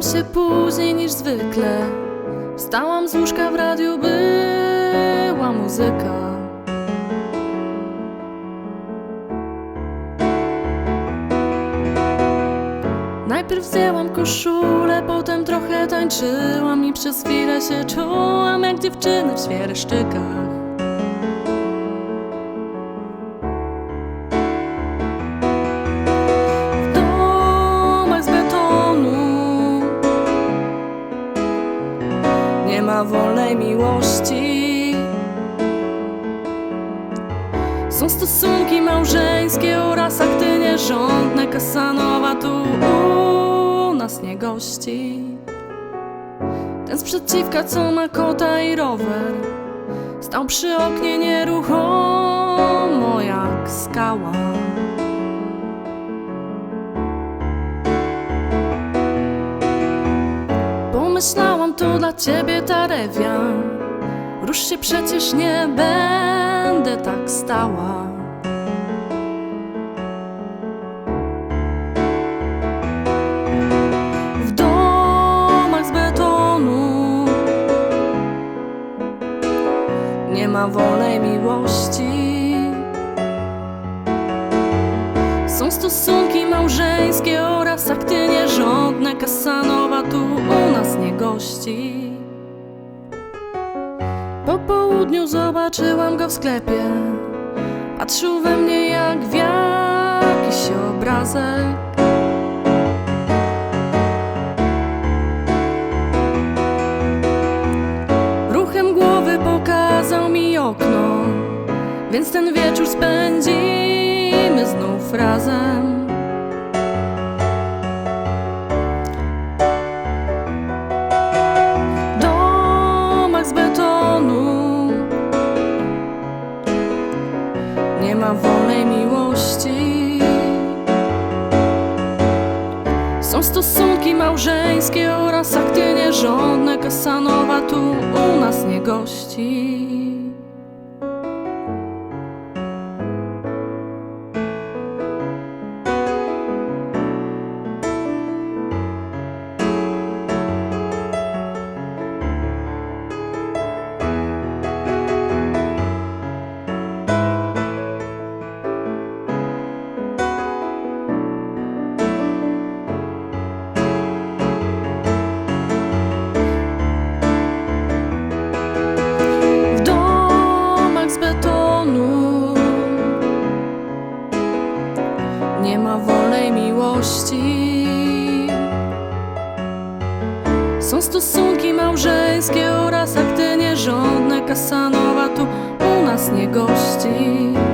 Się później niż zwykle. Wstałam z łóżka w radiu, była muzyka. Najpierw zdjęłam koszulę, potem trochę tańczyłam i przez chwilę się czułam jak dziewczyny w świerszczykach. Miłości. Są stosunki małżeńskie oraz akty nierządne. Kasanowa tu u nas nie gości. Ten sprzeciwka, co ma kota i rower, stał przy oknie nieruchomo jak skała. Pomyślałam, to dla ciebie ta rewia. Rusz się przecież nie będę tak stała. W domach z betonu nie ma wolnej miłości. Są stosunki małżeńskie oraz akty nierządne. Kasanowa tu u nas nie gości. Po południu zobaczyłam go w sklepie. Patrzył we mnie jak w jakiś obrazek. Ruchem głowy pokazał mi okno, więc ten wieczór spędzimy znów razem. Stosunki małżeńskie oraz akty nierządne. Kasanowa tu u nas nie gości. Nie ma wolnej miłości. Są stosunki małżeńskie oraz akty nierządne. Kasanowa tu u nas nie gości.